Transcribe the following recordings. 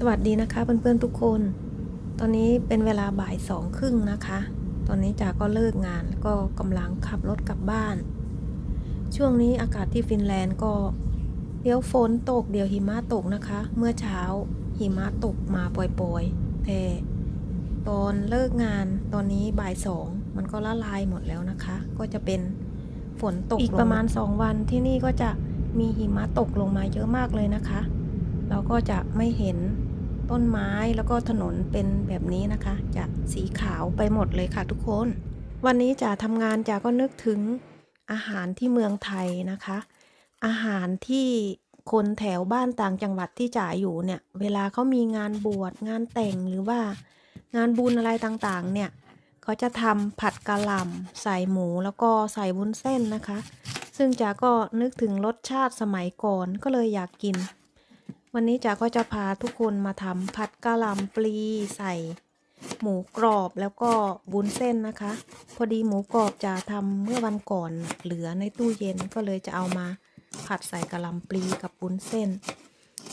สวัสดีนะคะเพื่อนๆทุกคน ตอนนี้เป็นเวลาบ่ายสองครึ่งนะคะ ตอนนี้จ๋าก็เลิกงานแล้วก็กำลังขับรถกลับบ้าน ช่วงนี้อากาศที่ฟินแลนด์ก็เดี๋ยวฝนตกเดี๋ยวหิมะตกนะคะ เมื่อเช้าหิมะตกมาปล่อยๆ แต่ตอนเลิกงานตอนนี้บ่ายสองมันก็ละลายหมดแล้วนะคะ ก็จะเป็นฝนตกอีกประมาณ 2 วันที่นี่ก็จะมีหิมะตกลงมาเยอะมากเลยนะคะ เราก็จะไม่เห็น ต้นไม้แล้วก็ถนนเป็นแบบนี้นะคะ จะสีขาวไปหมดเลยค่ะทุกคน วันนี้จะทำงานจะก็นึกถึงอาหารที่เมืองไทยนะคะ อาหารที่คนแถวบ้านต่างจังหวัดที่จ่าอยู่เนี่ย เวลาเขามีงานบวชงานแต่งหรือว่า งานบุญอะไรต่างๆ เนี่ยเขาจะทำผัดกะหล่ำใส่หมูแล้วก็ใส่วุ้นเส้นนะคะ ซึ่งจ๋าก็นึกถึงรสชาติสมัยก่อนก็เลยอยากกิน วันนี้จ๋าก็จะพาทุกคนมาทำผัดกะหล่ำปลีใส่ หมูกรอบแล้วก็วุ้นเส้นนะคะ พอดีหมูกรอบจะทำเมื่อวันก่อนเหลือในตู้เย็นก็เลยจะเอามาผัดใส่กะหล่ำปลีกับวุ้นเส้น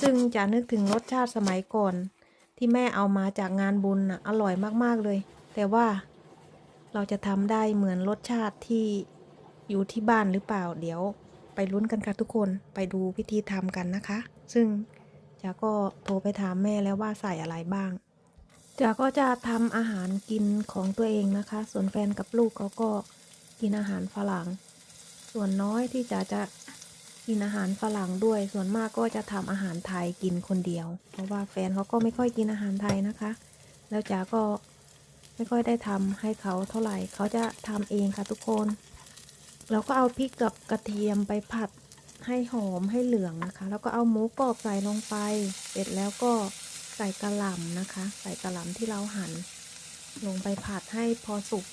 ซึ่งจะนึกถึงรสชาติสมัยก่อน ที่แม่เอามาจากงานบุญน่ะอร่อยมากๆเลย แต่ว่าเราจะทำได้เหมือนรสชาติที่อยู่ที่บ้านหรือเปล่าเดี๋ยวไปลุ้นกันค่ะทุกคนไปดูพิธีทำกันนะคะ ซึ่ง จ๋าก็โทรไปถามแม่แล้วว่าใส่อะไรบ้างจ๋าก็จะทำอาหารกินของตัวเองนะคะ ส่วนแฟนกับลูกเขาก็กินอาหารฝรั่ง ส่วนน้อยที่จ๋าจะกินอาหารฝรั่งด้วย ส่วนมากก็จะทำอาหารไทยกินคนเดียว เพราะว่าแฟนเขาก็ไม่ค่อยกินอาหารไทยนะคะ แล้วจ๋าก็ไม่ค่อยได้ทำให้เขาเท่าไหร่ เขาจะทำเองค่ะทุกคน เราก็เอาพริกกับกระเทียมไปผัด ให้หอมให้เหลืองนะคะ แล้วก็เอาหมูกรอบใส่ลงไป เสร็จแล้วก็ใส่กระหล่ำนะคะ ใส่กระหล่ำที่เราหั่นลงไปผัดให้พอสุก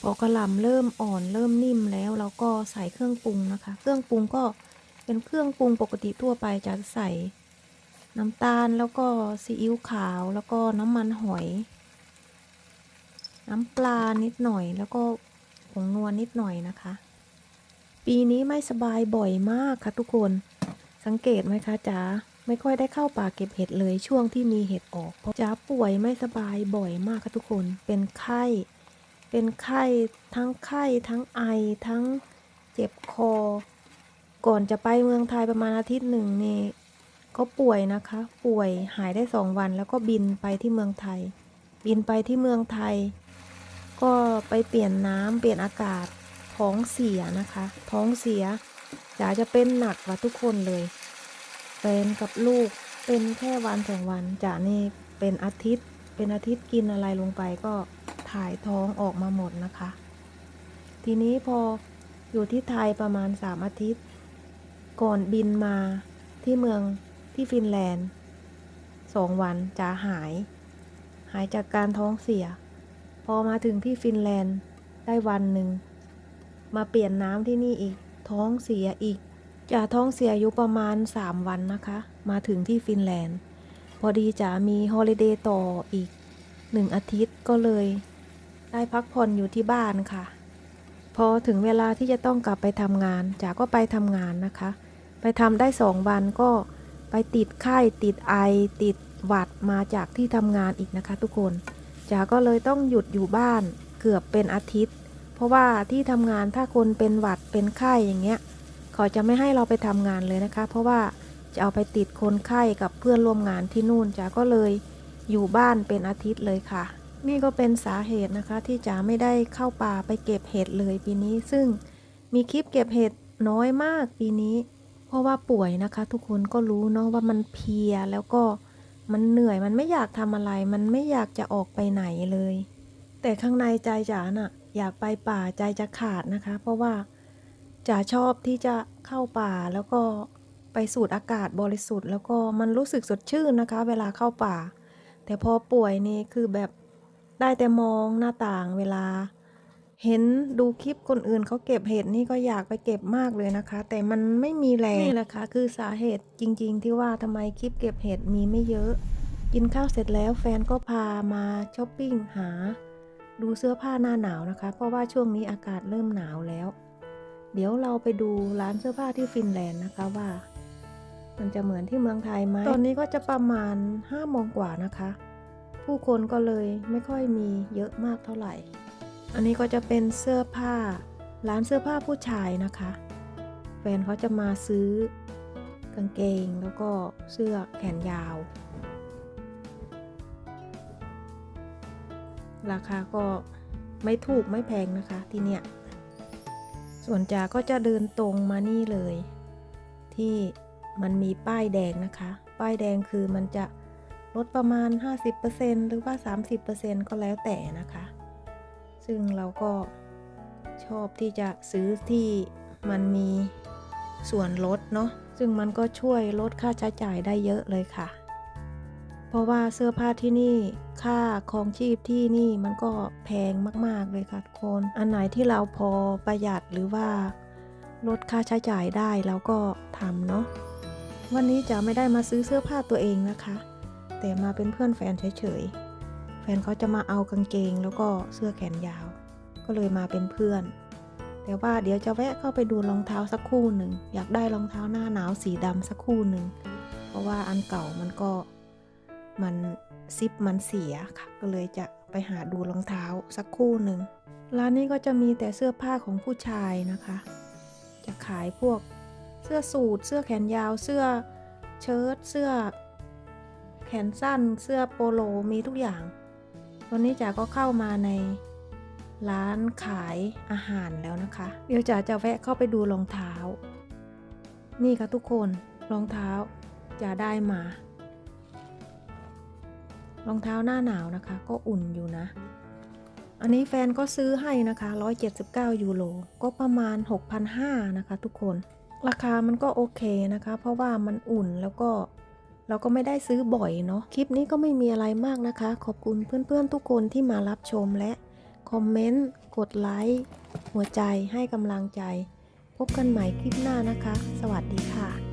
พอกระหล่ำเริ่มอ่อนเริ่มนิ่มแล้วเราก็ใส่เครื่องปรุงนะคะ เครื่องปรุงก็เป็นเครื่องปรุงปกติทั่วไปจะใส่น้ำตาลแล้วก็ซีอิ๊วขาวแล้วก็น้ำมันหอย น้ำปลานิดหน่อยแล้วก็ผงนัวนิดหน่อยนะคะ ปีนี้ไม่สบายบ่อยมากค่ะทุกคน สังเกตไหมคะจ๋าไม่ค่อยได้เข้าป่าเก็บเห็ดเลยช่วงที่มีเห็ดออกเพราะจ๋าป่วยไม่สบายบ่อยมากค่ะทุกคน เป็นไข้ เป็นไข้ทั้งไข้ทั้งไอทั้งเจ็บคอ ก่อนจะไปเมืองไทยประมาณอาทิตย์หนึ่งนี่ก็ป่วยนะคะ ป่วยหายได้สองวันแล้วก็บินไปที่เมืองไทย บินไปที่เมืองไทย ก็ไปเปลี่ยนน้ำเปลี่ยนอากาศ ท้องเสียนะคะ ท้องเสียจ๋าจะเป็นหนักกว่าทุกคนเลยแฟนกับลูกเป็นแค่วันสองวันจ๋านี่เป็นอาทิตย์ เป็นอาทิตย์กินอะไรลงไปก็ถ่ายท้องออกมาหมดนะคะ ทีนี้พออยู่ที่ไทยประมาณสามอาทิตย์ ก่อนบินมาที่เมืองที่ฟินแลนด์สองวันจ๋าหาย หายจากการท้องเสีย พอมาถึงที่ฟินแลนด์ได้วันหนึ่ง มาเปลี่ยนน้ำที่นี่อีก ท้องเสียอีกจ๋าท้องเสียอยู่ประมาณ 3 วันนะคะ มาถึงที่ฟินแลนด์ พอดีจ๋ามีฮอลิเดย์ต่ออีกหนึ่งอาทิตย์ก็เลย ได้พักผ่อนอยู่ที่บ้านค่ะ พอถึงเวลาที่จะต้องกลับไปทำงานจ๋าก็ไปทำงานนะคะ ไปทำได้สองวันก็ไปติดไข้ติดไอ ติดหวัดมาจากที่ทำงานอีกนะคะ ทุกคนจ๋าก็เลยต้องหยุดอยู่บ้านเกือบเป็นอาทิตย์ เพราะว่าที่ทำงานถ้าคนเป็นหวัดเป็นไข้อย่างเงี้ยเขาจะไม่ให้เราไปทำงานเลยนะคะ เพราะว่าจะเอาไปติดคนไข้กับเพื่อนร่วมงานที่นู่นจ๋าก็เลยอยู่บ้านเป็นอาทิตย์เลยค่ะ นี่ก็เป็นสาเหตุนะคะที่จ๋าไม่ได้เข้าป่าไปเก็บเห็ดเลยปีนี้ ซึ่งมีคลิปเก็บเห็ดน้อยมากปีนี้ เพราะว่าป่วยนะคะ ทุกคนก็รู้เนาะว่ามันเพียแล้วก็มันเหนื่อยมันไม่อยากทำอะไร มันไม่อยากจะออกไปไหนเลย แต่ข้างในใจจ๋าน่ะ อยากไปป่าใจจะขาดนะคะ เพราะว่าจ๋าชอบที่จะเข้าป่าแล้วก็ไปสูดอากาศบริสุทธิ์ แล้วก็มันรู้สึกสดชื่นนะคะ เวลาเข้าป่า แต่พอป่วยนี่คือแบบได้แต่มองหน้าต่างเวลา เห็นดูคลิปคนอื่นเขาเก็บเห็ดนี่ก็อยากไปเก็บมากเลยนะคะ แต่มันไม่มีแรงนี่แหละค่ะคือสาเหตุจริง ๆ ที่ว่าทำไมคลิปเก็บเห็ดมีไม่เยอะ กินข้าวเสร็จแล้วแฟนก็พามาช้อปปิ้งหา ดูเสื้อผ้าหน้าหนาวนะคะ เพราะว่าช่วงนี้อากาศเริ่มหนาวแล้ว เดี๋ยวเราไปดูร้านเสื้อผ้าที่ฟินแลนด์นะคะว่า มันจะเหมือนที่เมืองไทยไหมตอนนี้ก็จะประมาณ5โมงกว่านะคะ ผู้คนก็เลยไม่ค่อยมีเยอะมากเท่าไหร่ อันนี้ก็จะเป็นเสื้อผ้า ร้านเสื้อผ้าผู้ชายนะคะ แฟนเขาจะมาซื้อกางเกงแล้วก็เสื้อแขนยาว ราคาก็ไม่ถูกไม่แพงนะคะที่เนี่ย ส่วนจาก็จะเดินตรงมานี่เลย ที่มันมีป้ายแดงนะคะ ป้ายแดงคือมันจะลดประมาณ 50%หรือว่า 30%ก็แล้วแต่นะคะ ซึ่งเราก็ชอบที่จะซื้อที่มันมีส่วนลดเนาะ ซึ่งมันก็ช่วยลดค่าใช้จ่ายได้เยอะเลยค่ะ เพราะว่าเสื้อผ้าที่นี่ค่าครองชีพที่นี่มันก็แพงมาก ๆ เลยค่ะทุกคน อันไหนที่เราพอประหยัดหรือว่าลดค่าใช้จ่ายได้เราก็ทำเนาะวันนี้จะไม่ได้มาซื้อเสื้อผ้าตัวเองนะคะ แต่มาเป็นเพื่อนแฟนเฉยๆแฟนเขาจะมาเอากางเกงแล้วก็เสื้อแขนยาว ก็เลยมาเป็นเพื่อน แต่ว่าเดี๋ยวจะแวะเข้าไปดูรองเท้าสักคู่หนึ่งอยากได้รองเท้าหน้าหนาวสีดำสักคู่หนึ่งเพราะว่าอันเก่ามันก็ มันซิปมันเสียค่ะ ก็เลยจะไปหาดูรองเท้าสักคู่หนึ่งร้านนี้ก็จะมีแต่เสื้อผ้าของผู้ชายนะคะ จะขายพวกเสื้อสูทเสื้อแขนยาวเสื้อเชิ้ตเสื้อ แขนสั้น เสื้อโปโลมีทุกอย่าง วันนี้จ๋าก็เข้ามาในร้านขายอาหารแล้วนะคะ เดี๋ยวจ๋าจะแวะเข้าไปดูรองเท้า นี่ค่ะทุกคนรองเท้าจะได้มา รองเท้าหน้าหนาวนะคะ ก็อุ่นอยู่นะ อันนี้แฟนก็ซื้อให้นะคะ 179 ยูโร ก็ประมาณ 6,500 นะคะ ทุกคน ราคามันก็โอเคนะคะ เพราะว่ามันอุ่นแล้วก็เราก็ไม่ได้ซื้อบ่อยเนาะ คลิปนี้ก็ไม่มีอะไรมากนะคะ ขอบคุณเพื่อนๆทุกคนที่มารับชมและคอมเมนต์ กดไลค์ หัวใจให้กำลังใจ พบกันใหม่คลิปหน้านะคะ สวัสดีค่ะ